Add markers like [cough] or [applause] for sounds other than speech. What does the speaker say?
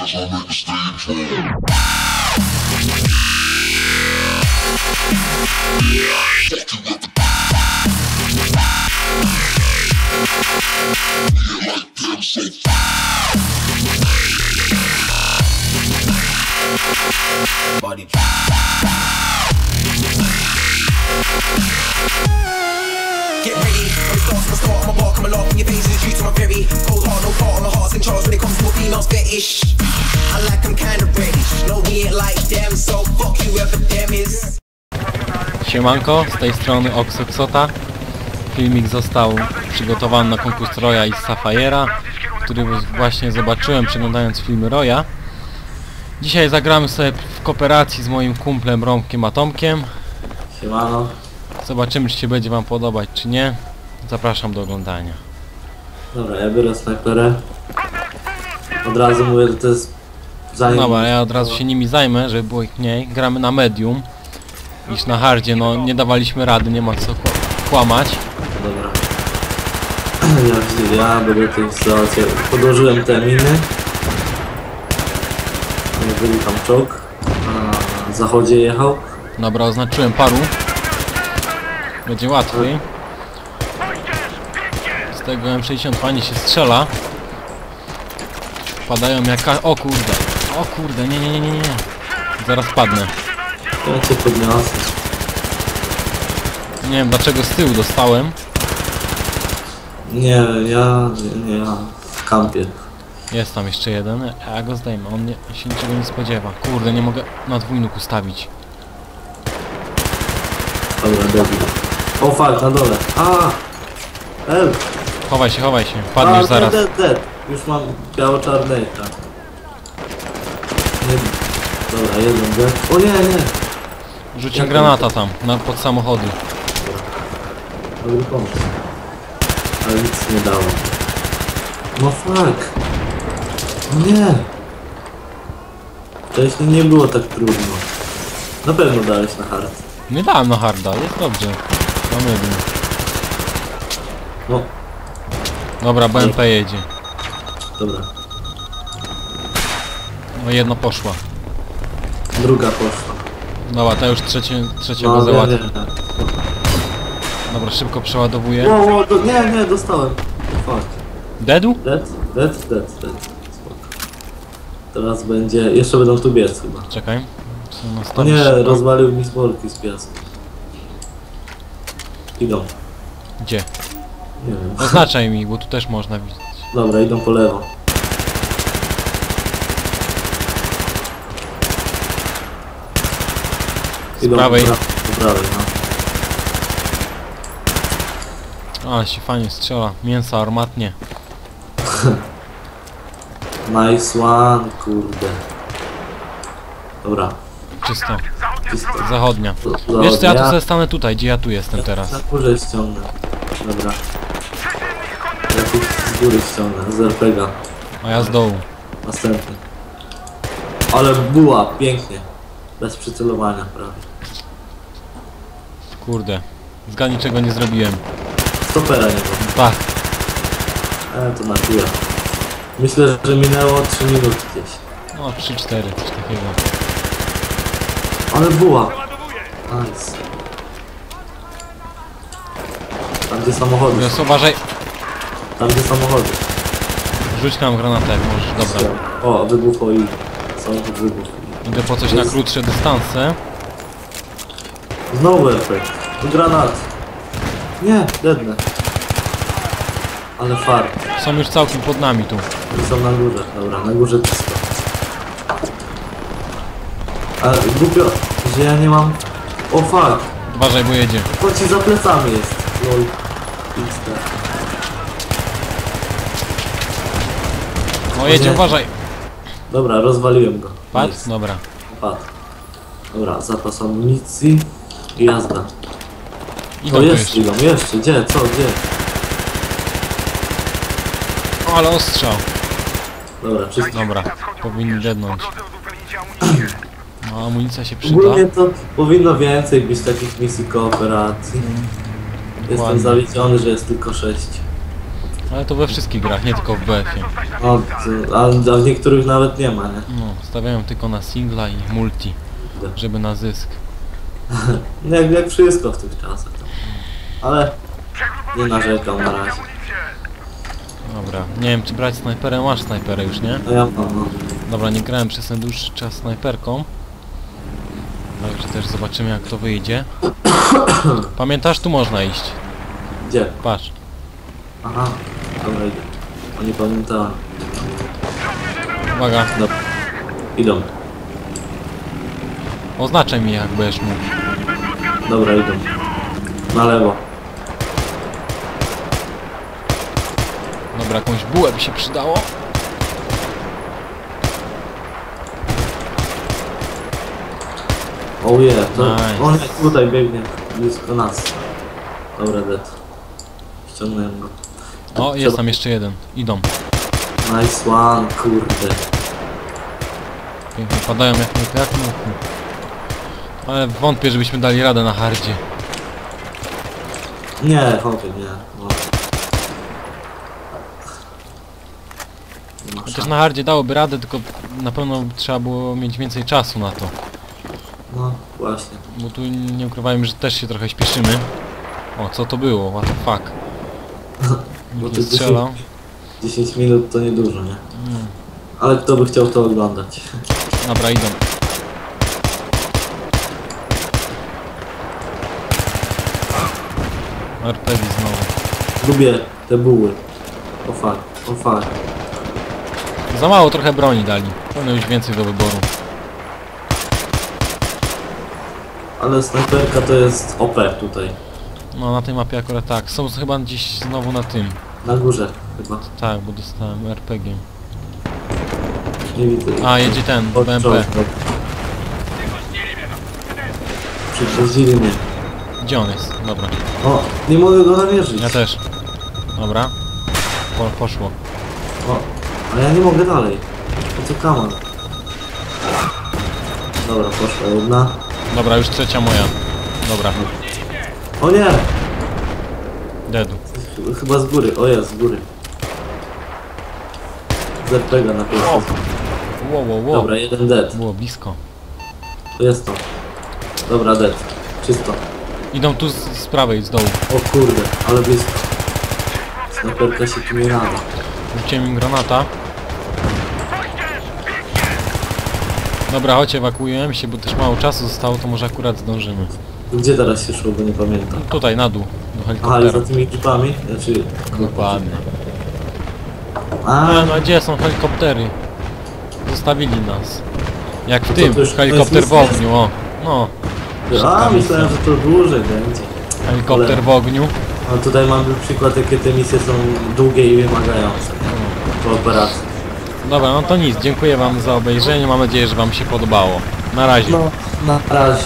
bitches, I make a stage for 'em. Fuck you up. Yeah, like damn so Body Get ready, when it starts, I'm a start, I'm a bark, I'm a laugh in your face, due to my very cold heart, no part on the hearts in charge when it comes to a female's fetish. I like of reddish, no we ain't like them, so fuck you whoever them is. Siemanko, z tej strony Oxoxota. Filmik został przygotowany na konkurs Roya i Safaira, który właśnie zobaczyłem przeglądając filmy Roya. Dzisiaj zagramy sobie w kooperacji z moim kumplem Romkiem Atomkiem. Siemano. Zobaczymy czy się będzie wam podobać czy nie. Zapraszam do oglądania. Dobra, ja biorę snajperę. Od razu mówię, że to jest zanim... Dobra, ja od razu się nimi zajmę, żeby było ich mniej. Gramy na medium niż na hardzie, no nie dawaliśmy rady, nie ma co kła- kłamać. Dobra. [clears throat] Ja, ja będę tej sytuacji... Podłożyłem te miny. Nie byli tam czołg. Na zachodzie jechał. Dobra, oznaczyłem paru. Będzie łatwiej. Z tego M60 fajnie się strzela. Padają jaka... O kurde. O kurde, nie, nie, nie, nie, nie. Zaraz padnę. Ja cię podniosę. Nie wiem dlaczego z tyłu dostałem. Nie, ja... Nie, ja w kampie. Jest tam jeszcze jeden. a Ja go zdejmę. On nie, się niczego nie spodziewa. Kurde, nie mogę na dwójnóg ustawić. Dobra, debil. O fuck, na dole. A! Help! Chowaj się, chowaj się. Padniesz A, zaraz. Dead, dead. Już mam biało-czarnego. Nie... Dobra, jeden dead. O nie, nie! Rzuciłem granata tam, na, pod samochody. Dobry pomysł. Ale nic nie dało. No fuck. Nie. Wcześniej nie było tak trudno. Na pewno dałeś na hard. Nie dałem na harda, jest dobrze. Mam jeden. No, Dobra, BMP jedzie. dobra. No jedno poszła. Druga poszła. Dobra, ta już trzecie, trzeciego No, załatwi. nie. Dobra, szybko przeładowuję. Wow, wow, do, nie, nie, dostałem. Fuck. Dead, dead, dead, dead. Spoko. Teraz będzie... Jeszcze będą tu biec chyba. Czekaj. Co na O stole nie, rozwalił mi sporki z piasku. Idą. Gdzie? Nie wiem. Oznaczaj mi, bo tu też można widzieć. Dobra, idą po lewo. Z prawej. Po, pra po prawej, no. A, się fajnie strzela. Mięsa armatnie. [laughs] Nice one, kurde. Dobra. Czysto. Zachodnia. Wiesz co, ja tu sobie stanę tutaj, gdzie ja tu jestem teraz. Na górze ściągnę. Dobra. Ja tu z góry ściągnę, z RPG. A ja z dołu. Następny. Ale była, pięknie. Bez przycelowania prawie. Kurde. Zga niczego nie zrobiłem. Stopera nie było. Tak. E, to na chwilę. Myślę, że minęło 3 minuty gdzieś. No, 3-4, coś takiego. Ale była. Nice. Tam gdzie samochody. Więc uważaj. Tam gdzie samochody. Rzuć nam granatę, jak możesz. Dobra. O, wybuchło i samochód wybuchł. Idę po coś na krótsze dystanse. Znowu efekt. Granat. Nie, dedne. Ale fart. Są już całkiem pod nami tu. Są na górze. Dobra, na górze czysto. Ale głupio, że ja nie mam... O fuck. Uważaj, bo jedzie. To ci za plecami jest. Lol. XD. O, jedzie, uważaj. Dobra, rozwaliłem go. Padł? Nice. Dobra. Padł. Dobra, zapas amunicji i jazda. Idą O, tu jest, jeszcze. idą, jeszcze, gdzie, co, gdzie? O, ale ostrzał. Dobra, czysto. Dobra, powinni dednąć. [clears throat] No, amunicja się przyda. Ogólnie to powinno więcej być takich misji kooperacji. Jestem Dokładnie. zawiedziony, że jest tylko 6. Ale to we wszystkich grach, nie tylko w BF-ie. No, to, a, a w niektórych nawet nie ma, nie? No, stawiają tylko na singla i multi, żeby na zysk. Nie, [laughs] Jak, jak wszystko w tych czasach. To. Ale nie narzekam na razie. Dobra, nie wiem czy brać snajperę, masz snajperę już, nie? No ja mam, no. Dobra, nie grałem przez ten dłuższy czas snajperką. Także też zobaczymy jak to wyjdzie. Pamiętasz, tu można iść. Gdzie? Patrz. Aha, dobra idę. O, nie pamiętałem. Uwaga, Dobra. Idą. oznaczaj mi jak będziesz mógł. Dobra, idą. Na lewo. Dobra, jakąś bułę by się przydało. Oh yeah, to Nice. on tutaj biegnie blisko nas. Dobra, dead. Ściągnąłem go. O, jest tam jeszcze jeden. Idą. Nice one, kurde. Pięknie padają jak nie jak muchy. Ale wątpię, żebyśmy dali radę na hardzie. Nie, chłopie, nie. No. Nie ma Chociaż szans. na hardzie dałoby radę, tylko na pewno trzeba było mieć więcej czasu na to. No, właśnie. Bo tu nie ukrywajmy, że też się trochę śpieszymy. O, co to było? What the fuck? [laughs] Bo Nikt to nie strzelał. 10 minut to niedużo, nie? Mm. Ale kto by chciał to oglądać? Dobra, idą. RPG znowu. Lubię te buły. O fuck, o fuck. Za mało trochę broni dali. Powinno już więcej do wyboru. Ale snajperka to jest OP tutaj. No na tej mapie akurat tak. Są chyba gdzieś znowu na tym. Na górze chyba. Tak, bo dostałem RPG. Nie widzę. A, jedzie ten, Od BMP. czołgu. Przyprowadzili mnie. Gdzie on jest? Dobra. O, nie mogę go namierzyć. Ja też. Dobra. Po, poszło. O, ale ja nie mogę dalej. Po co kaman? Dobra, poszła jedna. Dobra, już trzecia moja. Dobra. O nie! Deadu. Ch- Chyba z góry. O jest, z góry. ZPG na pierwszy. Wow, wow, wow. Dobra, jeden dead. Było blisko. To jest to. Dobra, dead. Czysto. Idą tu z, z prawej, z dołu. O kurde, ale blisko. Snajperka się tu nie nada. Rzuciłem im granata. Dobra, chodź, ewakuujemy się, bo też mało czasu zostało, to może akurat zdążymy. Gdzie teraz się szło, bo nie pamiętam. Tutaj, na dół, do Aha, i za helikoptera. tymi jeepami? Znaczy... Dokładnie. A, no a gdzie są helikoptery? Zostawili nas. Jak w tym, już- helikopter w ogniu, o. No, a myślałem, że to dłużej będzie. helikopter w ogniu. No tutaj mamy przykład, jakie te misje są długie i wymagające. Po operacji. Dobra, no to nic, dziękuję wam za obejrzenie, mam nadzieję, że wam się podobało. Na razie. No, na razie.